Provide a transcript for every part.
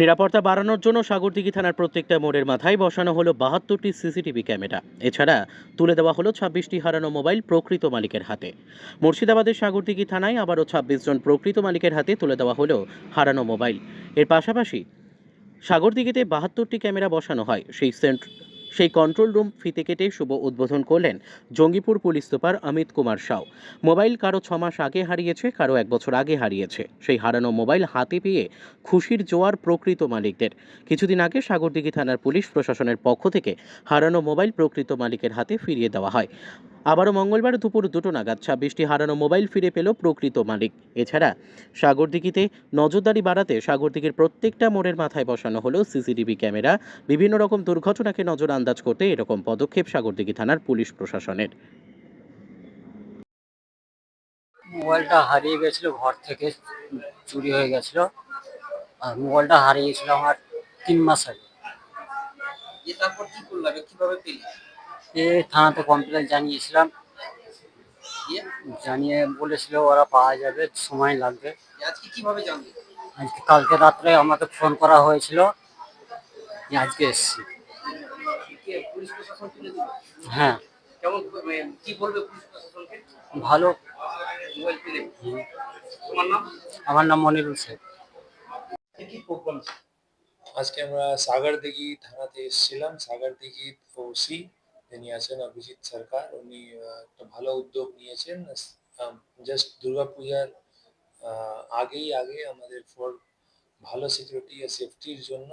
নিরাপত্তা বাড়ানোর জন্য সাগরদিঘি থানার প্রত্যেকটা মোড়ের মাথায় বসানো হলো বাহাত্তরটি সিসিটিভি ক্যামেরা। এছাড়া তুলে দেওয়া হলো ছাব্বিশটি হারানো মোবাইল প্রকৃত মালিকের হাতে। মুর্শিদাবাদের সাগরদিঘি থানায় আবারও ছাব্বিশ জন প্রকৃত মালিকের হাতে তুলে দেওয়া হলো হারানো মোবাইল। এর পাশাপাশি সাগরদিঘিতে বাহাত্তরটি ক্যামেরা বসানো হয়। সেই সেন্ট সেই কন্ট্রোল রুম ফিতে কেটে শুভ উদ্বোধন করলেন Jangipur police super Amit Kumar Shaw. Mobile কারও ছ মাস আগে হারিয়েছে, কারও এক বছর আগে হারিয়েছে। সেই হারানো মোবাইল হাতে পেয়ে খুশির জোয়ার প্রকৃত মালিকদের। কিছুদিন আগে সাগরদিঘি থানার পুলিশ প্রশাসনের পক্ষ থেকে হারানো মোবাইল প্রকৃত মালিকের হাতে ফিরিয়ে দেওয়া হয়। আবারও মঙ্গলবার দুপুর দুটো নাগাদ ছাব্বিশটি হারানো মোবাইল ফিরে পেল প্রকৃত মালিক। এছাড়া সাগরদিঘিতে নজরদারি বাড়াতে সাগরদিঘির প্রত্যেকটা মোড়ের মাথায় বসানো হলো সিসিটিভি ক্যামেরা। বিভিন্ন রকম দুর্ঘটনাকে নজর আন্দাজ করতে এরকম পদক্ষেপ সাগরদিঘি থানার পুলিশ প্রশাসনের। মোবাইলটা হারিয়ে গেছিল ঘর থেকে চুরি হয়ে গেছিল। আর মোবাইলটা হারিয়ে গেছিল আমার তিন মাস আগে। তারপর কি করলাম কীভাবে পেলি? এ থানাতে কমপ্লেন জানিয়েছিলাম। জানিয়ে বলেছিল ওরা পাওয়া যাবে সময় লাগবে। আজকে কীভাবে জানলি? আজকে কালকে রাত্রে আমাকে ফোন করা হয়েছিল আজকে এসছি। পুলিশ প্রশাসন তুলে দিল? হ্যাঁ। কেমন মানে কি বলবে পুলিশ প্রশাসনকে? ভালো। মোবাইল পেলে। তোমার নাম? আমার নাম মনিরুল শেখ। কি প্রোগ্রাম আজকে আমরা সাগরদিঘি থানাতে এসেছিলাম। সাগরদিঘি ওসি যিনি আছেন অভিজিৎ সরকার উনি আহ, একটা ভালো উদ্যোগ নিয়েছেন। জাস্ট দুর্গাপূজার আহ, আগেই আগে আমাদের ফর ভালো সিকিউরিটি আর সেফটির জন্য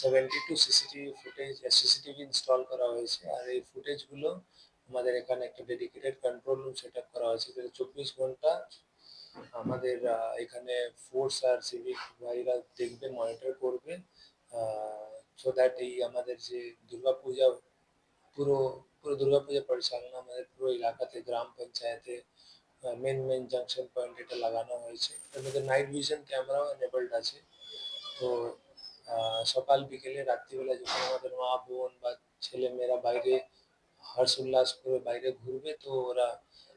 seventy two CCTV footage CCTV install করা হয়েছে। আর এই ফুটেজগুলো আমাদের এখানে একটা dedicated control room set up করা হয়েছে। যেটা চব্বিশ ঘণ্টা আমাদের এখানে ফোর্স আর সিভিক ভাইরা দেখবে মনিটর করবে সো দ্যাট এই আমাদের যে দুর্গাপূজা পুরো পুরো দুর্গাপূজা পরিচালনা আমাদের পুরো এলাকাতে, গ্রাম পঞ্চায়েতে মেন মেন জাংশন পয়েন্ট এটা লাগানো হয়েছে। এর মধ্যে নাইট ভিশন ক্যামেরাও এনেবলড আছে। তো সকাল, বিকেলে রাত্রিবেলা যখন আমাদের মা, বোন বা ছেলে মেয়েরা বাইরে হর্ষ উল্লাস করে বাইরে ঘুরবে, তো ওরা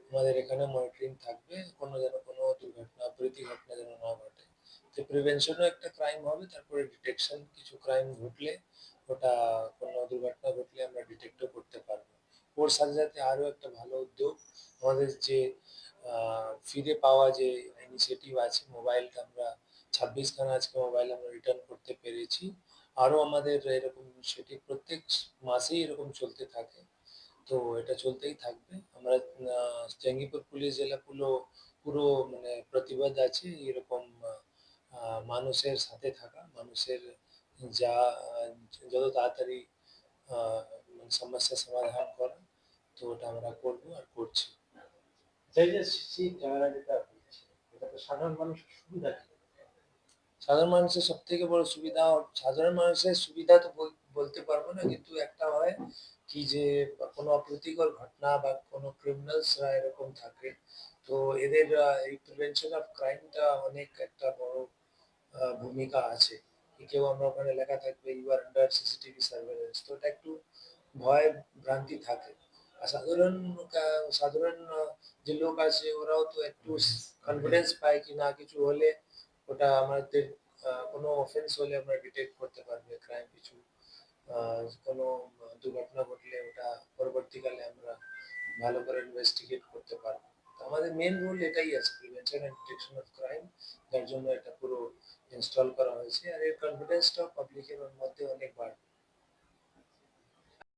আমাদের এখানে মনিটরিং থাকবে, কোনো যেন কোনো দুর্ঘটনা প্রীতি ঘটনা যেন না ঘটে। তো প্রিভেনশনও একটা ক্রাইম হবে, তারপরে ডিটেকশন কিছু ক্রাইম ঘটলে ওটা কোনো দুর্ঘটনা ঘটলে আমরা ডিটেক্টও করতে পারব। ওর সাথে সাথে আরও একটা ভালো উদ্যোগ, আমাদের যে ফিরে পাওয়া যে ইনিশিয়েটিভ আছে মোবাইলটা আমরা ছাব্বিশখানা আজকে মোবাইল আমরা রিটার্ন করতে পেরেছি আরও আমাদের এরকম সেটি প্রত্যেক মাসেই এরকম চলতে থাকে তো এটা চলতেই থাকবে আমরা জঙ্গিপুর পুলিশ জেলা পুরো পুরো মানে প্রতিবাদ আছে এরকম মানুষের সাথে থাকা মানুষের যা যত তাড়াতাড়ি মানে সমস্যার সমাধান করা তো ওটা আমরা করব আর করছি সাধারণ মানুষের সুবিধা কি সাধারণ মানুষের সব থেকে বড় সুবিধা সাধারণ মানুষের সুবিধা তো বলতে পারব না কিন্তু একটা হয় কি যে কোনো অপ্রীতিকর ঘটনা বা কোনো ক্রিমিনালসরা এরকম থাকে তো এদের এই প্রিভেনশন অফ ক্রাইমটা অনেক একটা বড় ভূমিকা আছে। কেউ আমরা ওখানে লেখা থাকবে you are under CCTV surveillance তো এটা একটু ভয় ভ্রান্তি থাকে। আর সাধারণ সাধারণ যে লোক আছে ওরাও তো একটু কনফিডেন্স পায় কি না কিছু হলে ওটা আমাদের কোনো অফেন্স হলে আমরা ডিটেক্ট করতে পারবে ক্রাইম কিছু। কোনো দুর্ঘটনা ঘটলে ওটা পরবর্তীকালে আমরা ভালো করে ইনভেস্টিগেট করতে পারব। আমাদের মেন রোল এটাই আছে prevention and detection of crime যার জন্য এটা পুরো ইনস্টল করা হয়েছে। আর এর কনফিডেন্সটাও পাবলিকের মধ্যে অনেক বাড়বে।